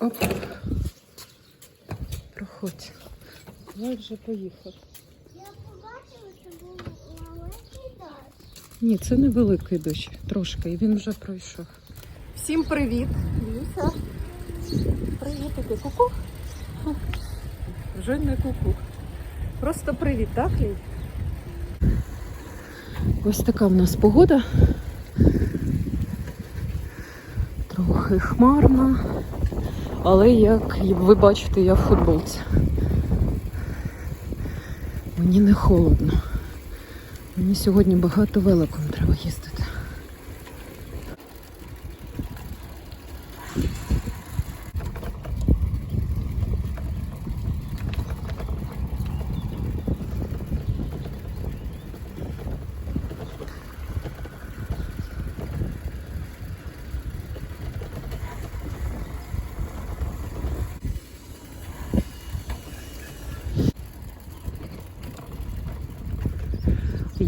Оп. Проходь. Я вже поїхав. Я побачила, що був маленький дощ. Ні, це не великий дощ, трошки, і він вже пройшов. Всім привіт! Віка. Привітики, куку. Вже не куку. Просто привіт, так, Лій? Ось така в нас погода. Трохи хмарно, але як ви бачите, я в футболці. Мені не холодно. Мені сьогодні багато великом треба їздити.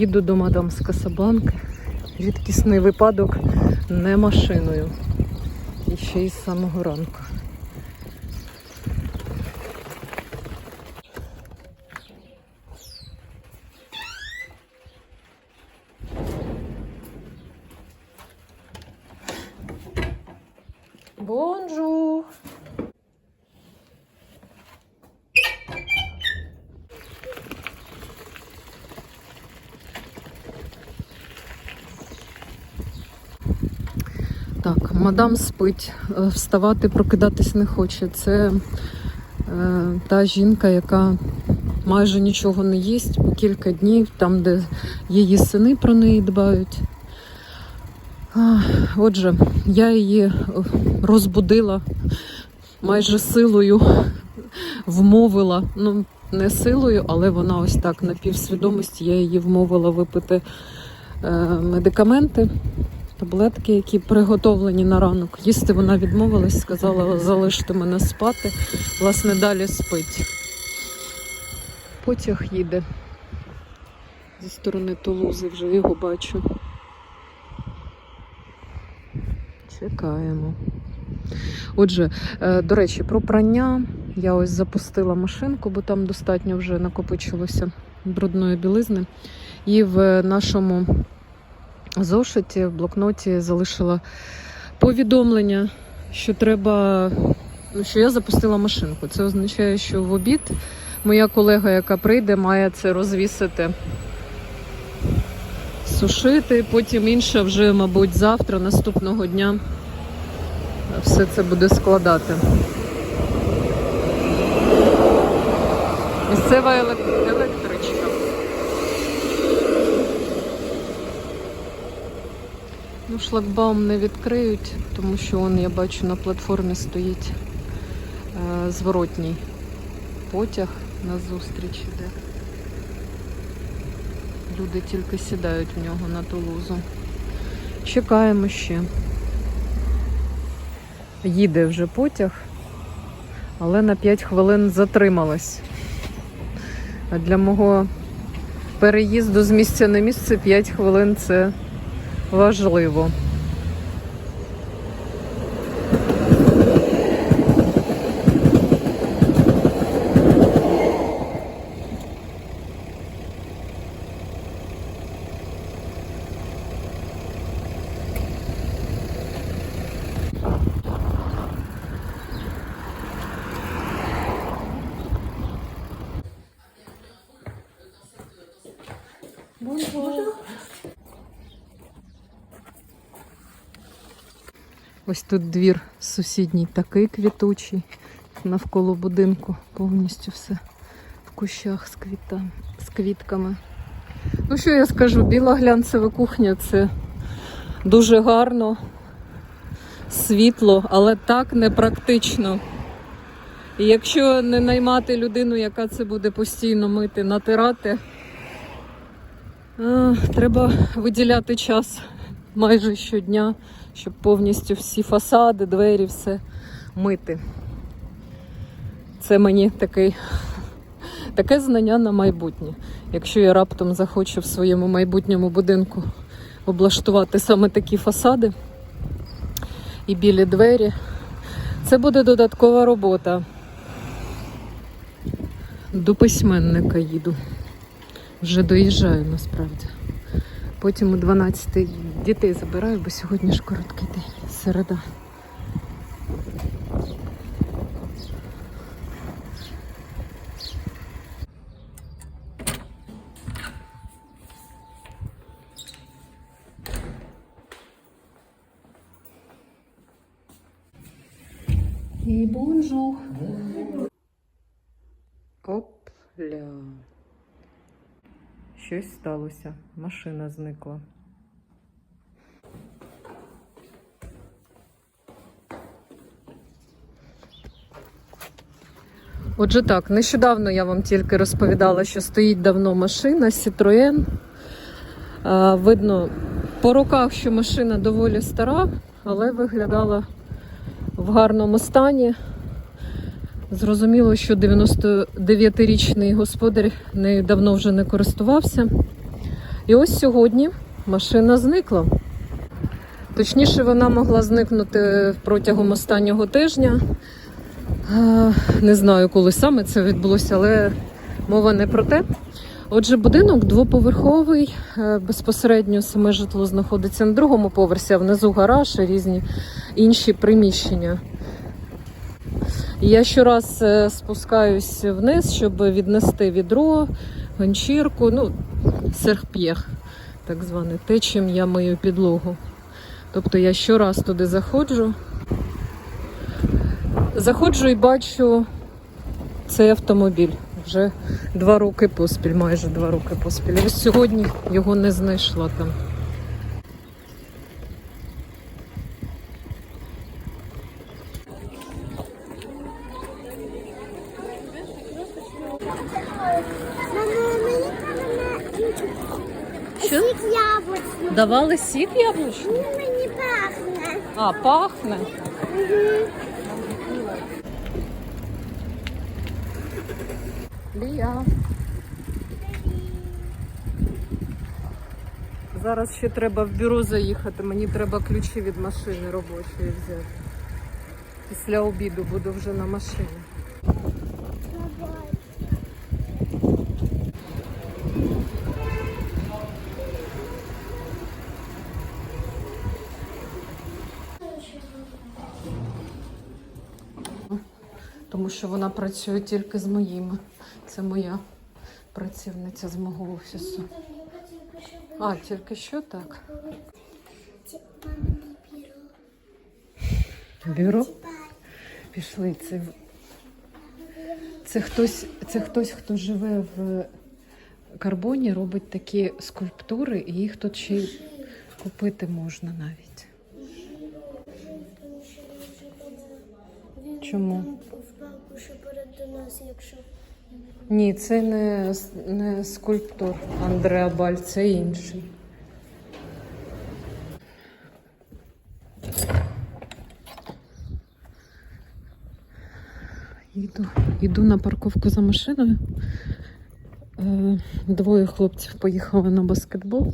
Їду до мадам з Касабланки. Рідкісний випадок не машиною. І ще й з самого ранку. Бонжур! Так, мадам спить, е, вставати, прокидатись не хоче. Це е, та жінка, яка майже нічого не їсть по кілька днів, там, де її сини про неї дбають. Отже, я її е, розбудила майже силою, вмовила. Ну, не силою, але вона ось так на півсвідомості. Я її вмовила випити е, медикаменти таблетки, які приготовлені на ранок. Їсти вона відмовилась, сказала, залиште мене спати. Власне, далі спить. Потяг їде зі сторони Тулузи, вже його бачу. Чекаємо. Отже, е, до речі, про прання. Я ось запустила машинку, бо там достатньо вже накопичилося брудної білизни. І в нашому зошиті в блокноті залишила повідомлення, що треба, ну, що я запустила машинку. Це означає, що в обід моя колега, яка прийде, має це розвісити, сушити. Потім інша вже, мабуть, завтра, наступного дня все це буде складати. Місцева елек- Ну, шлагбаум не відкриють, тому що он, я бачу, на платформі стоїть е, зворотній потяг на зустріч іде. Люди тільки сідають в нього на Тулузу. Чекаємо ще. Їде вже потяг, але на 5 хвилин затрималась. А для мого переїзду з місця на місце 5 хвилин це важливо. Ось тут двір сусідній такий квітучий, навколо будинку повністю все в кущах з, квіта, з квітками. Ну що я скажу, біла глянцева кухня це дуже гарно, світло, але так непрактично. І якщо не наймати людину, яка це буде постійно мити, натирати, а, треба виділяти час майже щодня, щоб повністю всі фасади, двері, все мити. Це мені такий, таке знання на майбутнє. Якщо я раптом захочу в своєму майбутньому будинку облаштувати саме такі фасади і білі двері, Це буде додаткова робота. До письменника їду. Вже доїжджаю насправді. Потім у 12 дітей забираю, бо сьогодні ж короткий день, середа. І бонжур. Щось сталося. Машина зникла. Отже, так, нещодавно я вам тільки розповідала, що стоїть давно машина Citroën. Видно по руках, що машина доволі стара, але виглядала в гарному стані. Зрозуміло, що 99-річний господар нею давно вже не користувався. І ось сьогодні машина зникла. Точніше, вона могла зникнути протягом останнього тижня. Не знаю, коли саме це відбулося, але мова не про те. Отже, будинок двоповерховий, е, безпосередньо саме житло знаходиться на другому поверсі, а внизу гараж і різні інші приміщення. Я щораз е, спускаюсь вниз, щоб віднести відро, ганчірку, ну, серхп'єх, так зване, те, чим я мию підлогу. Тобто я щораз туди заходжу. Заходжу і бачу цей автомобіль. Вже два роки поспіль, майже два роки поспіль. Ось сьогодні його не знайшла там. Мама, мені Що? сік яблучний. Давали сік яблучний? Мені пахне. А, пахне. Лія. Зараз ще треба в бюро заїхати. Мені треба ключі від машини робочої взяти. Після обіду буду вже на машині. Тому що вона працює тільки з моїми. Це моя працівниця з мого офісу. А, тільки що так. Бюро? Пішли. Це, це, хтось, це хтось, хто живе в карбоні, робить такі скульптури, і їх тут ще й купити можна навіть. Чому? Нас, якщо Ні, це не, не скульптор Андреа Баль, це інший. Іду, іду на парковку за машиною. Е, Двоє хлопців поїхали на баскетбол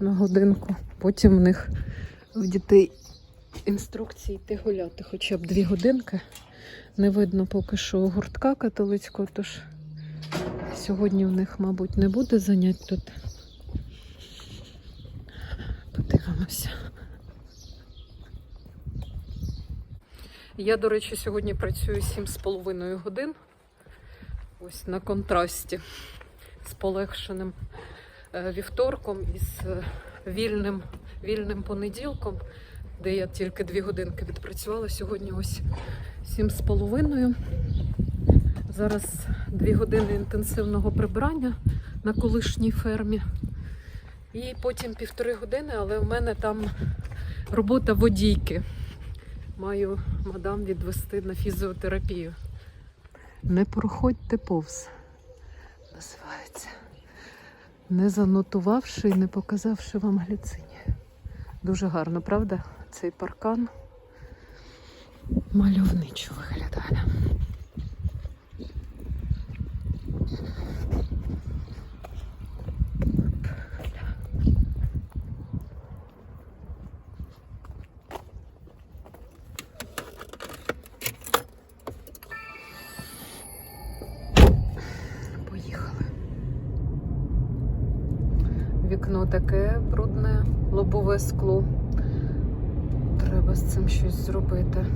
на годинку. Потім в них в дітей інструкції йти гуляти хоча б дві годинки. Не видно поки що гуртка католицького, тож сьогодні в них, мабуть, не буде занять тут. Подивимося. Я, до речі, сьогодні працюю 7,5 годин. Ось на контрасті з полегшеним е, вівторком і з е, вільним, вільним понеділком, де я тільки 2 годинки відпрацювала. Сьогодні ось 7,5. Зараз 2 години інтенсивного прибирання на колишній фермі. І потім півтори години, але в мене там робота водійки. Маю мадам відвести на фізіотерапію. Не проходьте повз, називається. Не занотувавши і не показавши вам гліцині. Дуже гарно, правда? цей паркан мальовничо виглядає. Вікно Таке брудне лобове скло. З цим щось зробити.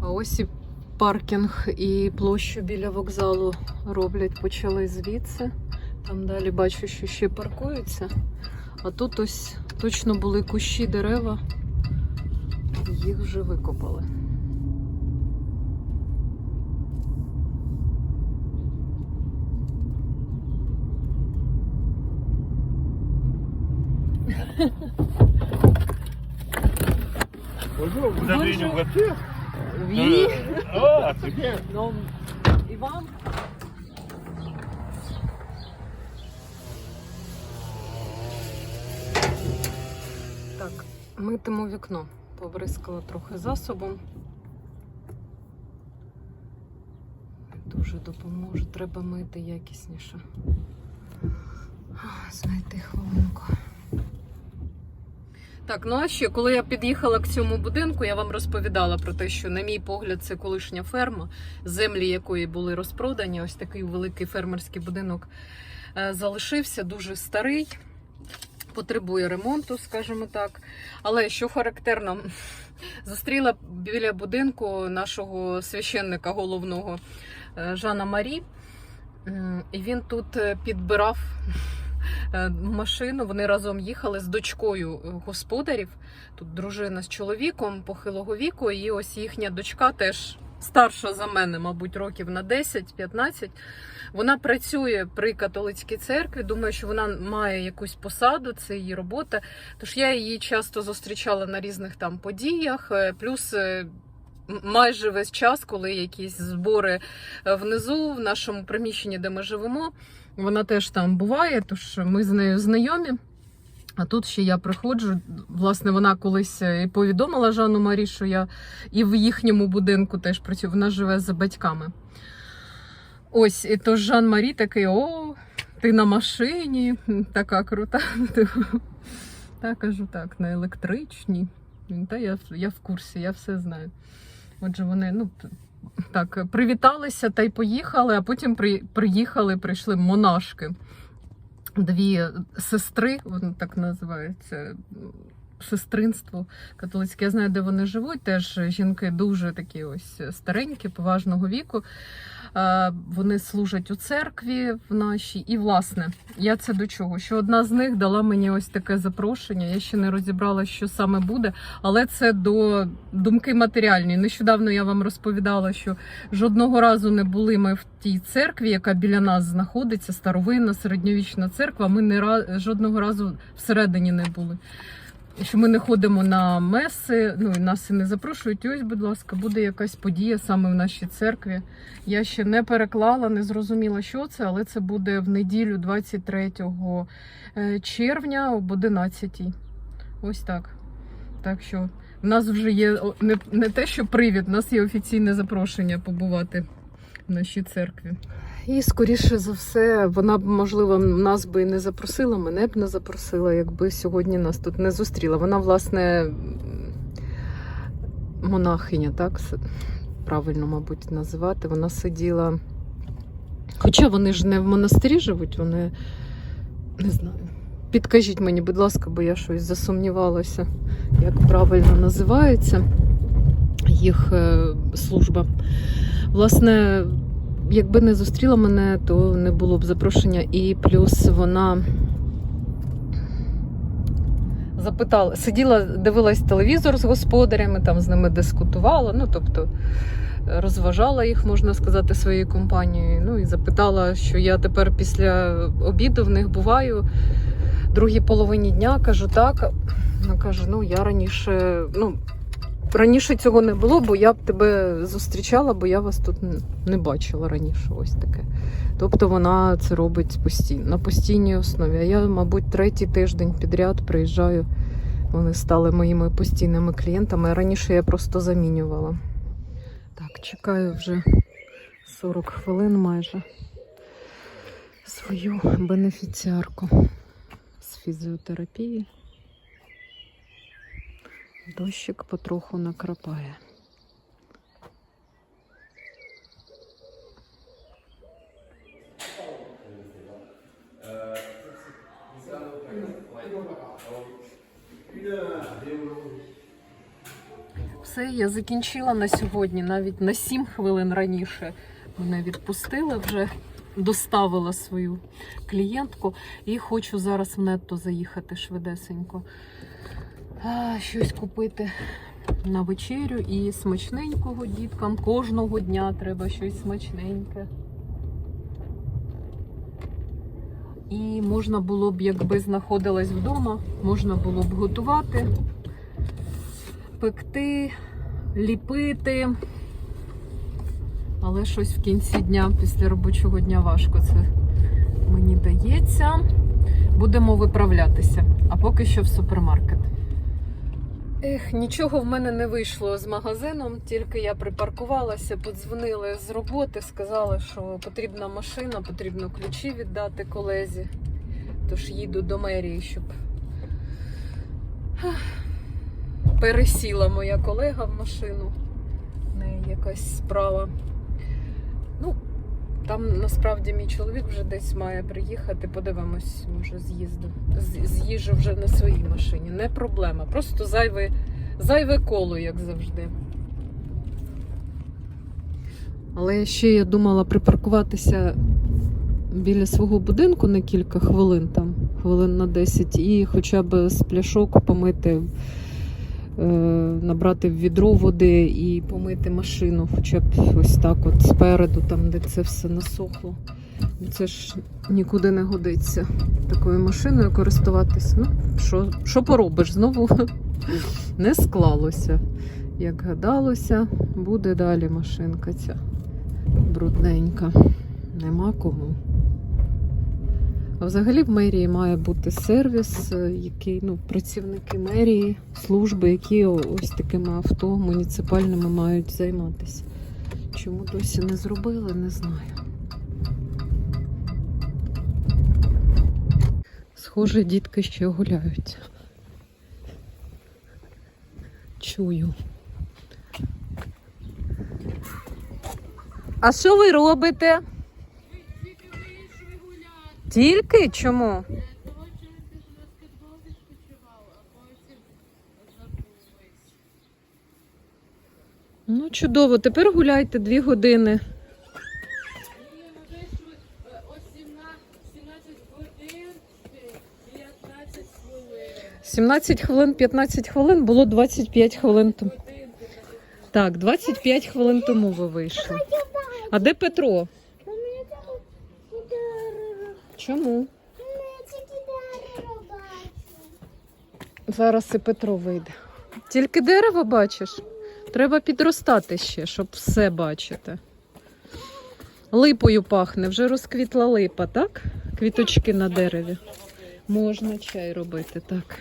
А ось і паркінг і площу біля вокзалу роблять, почали звідси. Там далі бачу, що ще паркуються. А тут ось точно були кущі дерева. Їх вже викопали. Une voiture Oui. Euh, Ah, c'est bien. Ну, і вам? Так, митимо вікно. Побризкала трохи засобом. Дуже допоможе, треба мити якісніше. Знайти хвилинку. Так, ну а ще, коли я під'їхала к цьому будинку, я вам розповідала про те, що, на мій погляд, це колишня ферма, землі якої були розпродані. Ось такий великий фермерський будинок е, залишився, дуже старий, потребує ремонту, скажімо так. Але що характерно, зустріла біля будинку нашого священника головного е, Жана Марі, і він тут е, підбирав. Е, Машину вони разом їхали з дочкою е, господарів. Тут дружина з чоловіком похилого віку, і ось їхня дочка теж старша за мене, мабуть, років на 10-15. Вона працює при католицькій церкві. Думаю, що вона має якусь посаду, це її робота. Тож я її часто зустрічала на різних там подіях. е, Плюс майже весь час, коли якісь збори внизу, в нашому приміщенні, де ми живемо, вона теж там буває, тож ми з нею знайомі. А тут ще я приходжу. Власне, вона колись е, повідомила Жанну Марі, що я і в їхньому будинку теж працюю. Вона живе за батьками. Ось, і тож Жан Марі такий: о, ти на машині, така крута. Та кажу так, на електричній. Та я, я в курсі, я все знаю. Отже, вони, ну, так, привіталися та й поїхали, а потім при, приїхали, прийшли монашки. Дві сестри, воно так називається. Сестринство католицьке. Я знаю, де вони живуть. Теж жінки дуже такі ось старенькі, поважного віку. Е, Вони служать у церкві в нашій. І, власне, я це до чого? Що одна з них дала мені ось таке запрошення. Я ще не розібрала, що саме буде, але це до думки матеріальні. Нещодавно я вам розповідала, що жодного разу не були ми в тій церкві, яка біля нас знаходиться, старовинна середньовічна церква. Ми не жодного разу всередині не були. Що ми не ходимо на меси, ну і нас і не запрошують. Ось, будь ласка, буде якась подія саме в нашій церкві. Я ще не переклала, не зрозуміла, що це, але це буде в неділю 23 е, червня об 11. Ось так. Так що в нас вже є не, не те, що привід, у нас є офіційне запрошення побувати в нашій церкві. І скоріше за все, вона б, можливо, нас би і не запросила, мене б не запросила, якби сьогодні нас тут не зустріла. Вона, власне, монахиня, так? Правильно, мабуть, називати. Вона сиділа. Хоча вони ж не в монастирі живуть, вони не знаю. Підкажіть мені, будь ласка, бо я щось засумнівалася, як правильно називається їх е, служба. Власне, якби не зустріла мене, то не було б запрошення. І плюс вона запитала, сиділа, дивилась телевізор з господарями, там з ними дискутувала. Ну, тобто розважала їх, можна сказати, своєю компанією. Ну і запитала, що я тепер після обіду в них буваю. Другій половині дня кажу так. Вона каже: ну я раніше, ну раніше цього не було, бо я б тебе зустрічала, бо я вас тут не бачила раніше. Ось таке. Тобто вона це робить постійно, на постійній основі. А я, мабуть, третій тиждень підряд приїжджаю. Вони стали моїми постійними клієнтами. Раніше я просто замінювала. Так, чекаю вже 40 хвилин майже свою бенефіціарку з фізіотерапії. Дощик потроху накрапає. Все, я закінчила на сьогодні, навіть на 7 хвилин раніше мене відпустили вже. Доставила свою клієнтку і хочу зараз в нетто заїхати швидесенько. Щось купити на вечерю і смачненького діткам. Кожного дня треба щось смачненьке. І можна було б, якби знаходилась вдома, можна було б готувати, пекти, ліпити. Але щось в кінці дня, після робочого дня важко це мені дається. Будемо виправлятися. А поки що в супермаркет. Ех, нічого в мене не вийшло з магазином, тільки я припаркувалася, подзвонили з роботи, сказали, що потрібна машина, потрібно ключі віддати колезі. Тож їду до мерії, щоб пересіла моя колега в машину. В неї якась справа. Ну, там насправді мій чоловік вже десь має приїхати. Подивимось, може, з'їзду. З'їжджу вже на своїй машині. Не проблема. Просто зайве, зайве коло, як завжди. Але ще я думала припаркуватися біля свого будинку на кілька хвилин, там, хвилин на 10, і хоча б з пляшок помити, набрати в відро води і помити машину, хоча б ось так, от спереду, там, де це все насохло. Це ж нікуди не годиться такою машиною користуватись. Ну, що, що поробиш? Знову не склалося. Як гадалося, буде далі машинка ця брудненька. Нема кому. А взагалі в мерії має бути сервіс, е, який ну, працівники мерії, служби, які ось такими авто муніципальними мають займатися. Чому досі не зробили, не знаю. Схоже, дітки ще гуляють. Чую. А що ви робите? Тільки чому? Того, що під баскетбол відпочивав, а потім забулись. Ну, чудово, тепер гуляйте дві години. І ми вийшли е, о 17, 17 годин 15 хвилин. 17 хвилин, 15 хвилин, було 25 хвилин тому. Годин Так, 25 хвилин тому ви вийшли. А де Петро? У мене там дерево. Чому? Тільки дерево бачу. Зараз і Петро вийде. Тільки дерево бачиш? Треба підростати ще, щоб все бачити. Липою пахне, вже розквітла липа, так? Квіточки на дереві. Можна чай робити, так.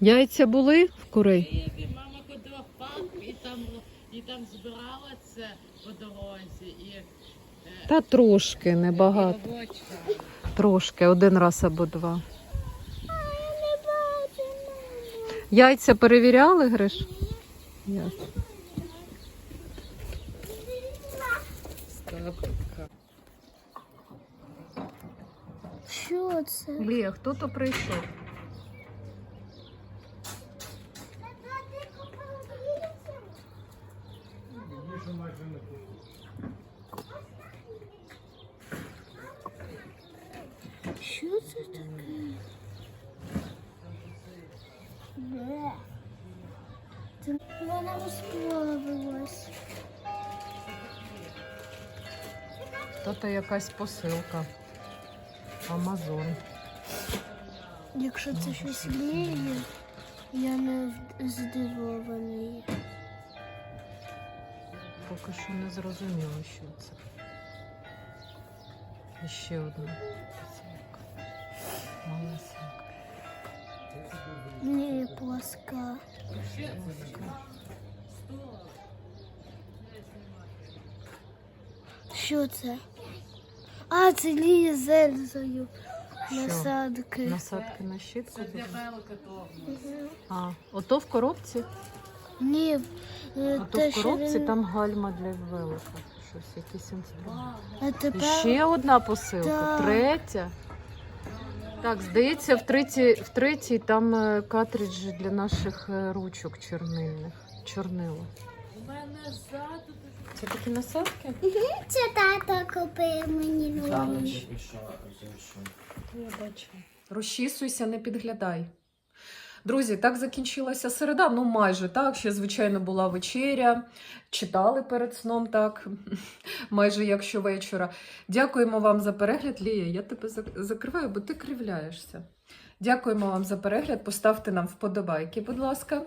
Яйця були в курей? Мама ходила в парк і там, і там збирала це по дорозі. І, Та трошки, небагато. Трошки, один раз або два. Яйця перевіряли, Гриш? Ясно. Що це? Лія, хто то прийшов? Що це таке? Бе. Вона розплавилась. То то якась посилка. Амазон. Якщо це щось ліє, я не здивований. Поки що не зрозуміло, що це. І ще одна посилка. Ні, плоска. Що це? А, це лія з Насадки. Насадки на щітку. Це для того. А, ото в коробці? Ні, е, Ото те, в що коробці він... там гальма для велика. Щось, якийсь інструмент. А І тепер ще одна посилка, Так. третя. Так, здається, в третій, в третій там е, картриджі для наших е, ручок чорнильних. Чорнило. У мене ззаду Це такі насадки? Це тато купив мені Там нові. зайшов. Я бачу. Розчісуйся, не підглядай. Друзі, так закінчилася середа. Ну, майже так. Ще, звичайно, була вечеря. Читали перед сном, так, майже як щовечора. Дякуємо вам за перегляд. Лія, я тебе закриваю, бо ти кривляєшся. Дякуємо вам за перегляд. Поставте нам вподобайки, будь ласка.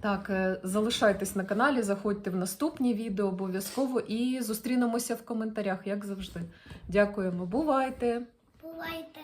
Так, е, залишайтесь на каналі, заходьте в наступні відео обов'язково і зустрінемося в коментарях, як завжди. Дякуємо, бувайте! Бувайте.